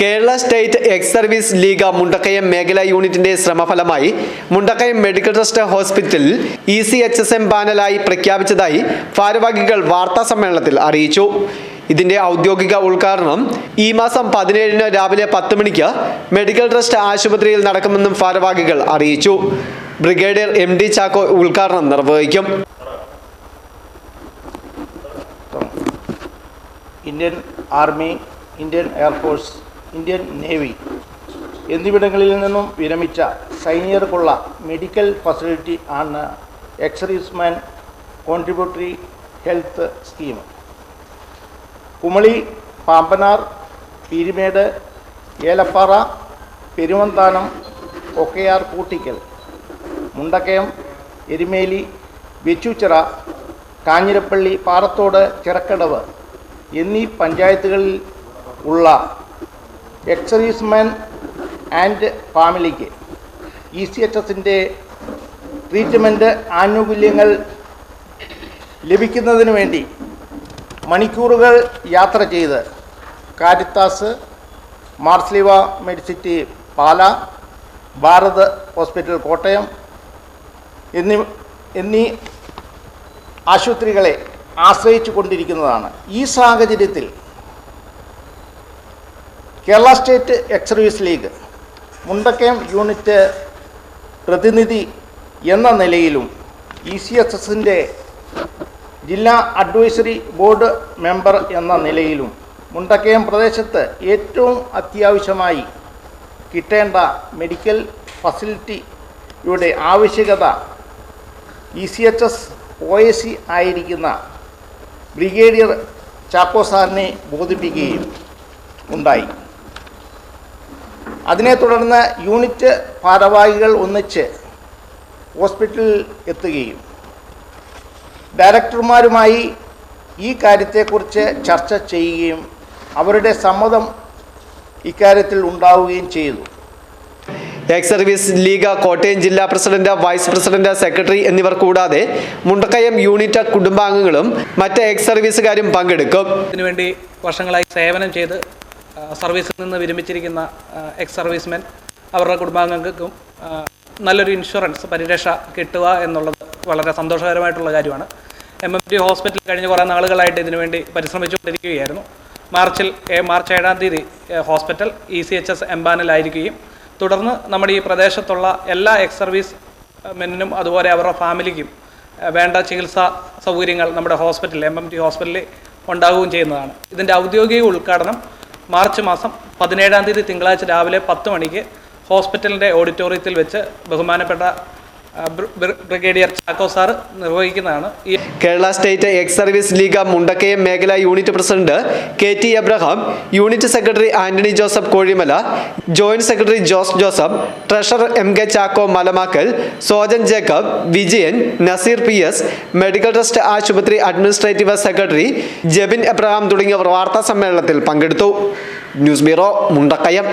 Kerala state ex service league Mundakayam മേഖലാ യൂണിറ്റിന്റെ ശ്രമഫലമായി മുണ്ടക്കയം മെഡിക്കൽ ട്രസ്റ്റ് ഹോസ്പിറ്റലിൽ ഇ സി എച്ച് എസ് എം പാനലായി പ്രഖ്യാപിച്ചതായി ഭാരവാഹികൾ വാർത്താ സമ്മേളനത്തിൽ അറിയിച്ചു. ഇതിന്റെ ഔദ്യോഗിക ഉദ്ഘാടനം ഈ മാസം പതിനേഴിന് രാവിലെ പത്ത് മണിക്ക് മെഡിക്കൽ ട്രസ്റ്റ് ആശുപത്രിയിൽ നടക്കുമെന്നും ഭാരവാഹികൾ അറിയിച്ചു. ബ്രിഗേഡിയർ എം ഡി ചാക്കോ ഉദ്ഘാടനം നിർവഹിക്കും. Indian army Indian air force Indian navy എന്നിവിടങ്ങളിൽ നിന്നും വിരമിച്ച സൈനികർക്കുള്ള മെഡിക്കൽ ഫെസിലിറ്റി ആണ് ex servicemen contributory health scheme. Kumily Pambanar Peermade Elappara Peruvanthanam Okkayar Koottickal Mundakayam Erumeli Vechoochira Kanjirappally Parathodu Chirakkadavu എന്നീ പഞ്ചായത്തുകളിൽ ഉള്ള എക്സറീസ്മാൻ ആൻഡ് ഫാമിലിക്ക് ഇ സി എച്ച് എസിന്റെ ട്രീറ്റ്മെന്റ് ആനുകൂല്യങ്ങൾ ലഭിക്കുന്നതിന് വേണ്ടി മണിക്കൂറുകൾ യാത്ര ചെയ്ത് Caritas Marsleeva medicity Pala Bharat hospital Kottayam എന്നീ എന്നീ ആശുപത്രികളെ ആശ്രയിച്ചു കൊണ്ടിരിക്കുന്നതാണ് ഈ സാഹചര്യത്തിൽ Kerala state ex service league Mundakayam unit പ്രതിനിധി എന്ന നിലയിലും ഇ സി എസ് എസിന്റെ ജില്ലാ അഡ്വൈസറി ബോർഡ് മെമ്പർ എന്ന നിലയിലും മുണ്ടക്കയം പ്രദേശത്ത് ഏറ്റവും അത്യാവശ്യമായി കിട്ടേണ്ട മെഡിക്കൽ ഫെസിലിറ്റിയുടെ ആവശ്യകത E C H S O A C ആയിരിക്കുന്ന ബ്രിഗേഡിയർ ചാക്കോ സാറിനെ ബോധിപ്പിക്കുകയും ഉണ്ടായി. അതിനെ തുടർന്ന് യൂണിറ്റ് ഭാരവാഹികൾ ഒന്നിച്ച് ഹോസ്പിറ്റലിൽ എത്തുകയും ഡയറക്ടർമാരുമായി ഈ കാര്യത്തെക്കുറിച്ച് ചർച്ച ചെയ്യുകയും അവരുടെ സമ്മതം ഇക്കാര്യത്തിൽ ഉണ്ടാവുകയും ചെയ്തു. എക്സ് സർവീസ് ലീഗ് കോട്ടയം ജില്ലാ പ്രസിഡന്റ് വൈസ് പ്രസിഡന്റ് സെക്രട്ടറി എന്നിവർ കൂടാതെ മുണ്ടക്കയം യൂണിറ്റ് കുടുംബാംഗങ്ങളും മറ്റ് എക്സ് സർവീസുകാരും പങ്കെടുക്കും. ഇതിനുവേണ്ടി വർഷങ്ങളായി സേവനം ചെയ്ത് സർവീസിൽ നിന്ന് വിരമിച്ചിരിക്കുന്ന എക്സ് സർവീസ്മെൻ അവരുടെ കുടുംബാംഗങ്ങൾക്കും നല്ലൊരു ഇൻഷുറൻസ് പരിരക്ഷ കിട്ടുക എന്നുള്ളത് വളരെ സന്തോഷകരമായിട്ടുള്ള കാര്യമാണ്. എം എം ടി ഹോസ്പിറ്റൽ കഴിഞ്ഞ കുറേ നാളുകളായിട്ട് ഇതിനുവേണ്ടി പരിശ്രമിച്ചുകൊണ്ടിരിക്കുകയായിരുന്നു. മാർച്ചിൽ മാർച്ച് ഏഴാം തീയതി hospital E C H S എംബാനിലായിരിക്കുകയും തുടർന്ന് നമ്മുടെ ഈ പ്രദേശത്തുള്ള എല്ലാ എക്സ് സർവീസ് മെന്നിനും അതുപോലെ അവരുടെ ഫാമിലിക്കും വേണ്ട ചികിത്സാ സൗകര്യങ്ങൾ നമ്മുടെ ഹോസ്പിറ്റലിൽ എം എം ടി ഹോസ്പിറ്റലിൽ ഉണ്ടാവുകയും ചെയ്യുന്നതാണ്. ഇതിന്റെ ഔദ്യോഗിക ഉദ്ഘാടനം മാർച്ച് മാസം പതിനേഴാം തീയതി തിങ്കളാഴ്ച രാവിലെ പത്ത് മണിക്ക് ഹോസ്പിറ്റലിന്റെ ഓഡിറ്റോറിയത്തിൽ വെച്ച് ബഹുമാനപ്പെട്ട brigadier Chacko sir നിർവഹിക്കുന്നതാണ്. Kerala state ex service league Mundakayam മേഖലാ unit president K T Abraham unit secretary Antony Joseph Kozhimala joint secretary Jose Joseph treasurer M K Chacko Malamakkal Sojan Jacob Vijayan Naseer P S medical trust ആശുപത്രി administrative secretary Jebin Abraham തുടങ്ങിയവർ വാർത്താ സമ്മേളനത്തിൽ പങ്കെടുത്തു. News bureau Mundakayam.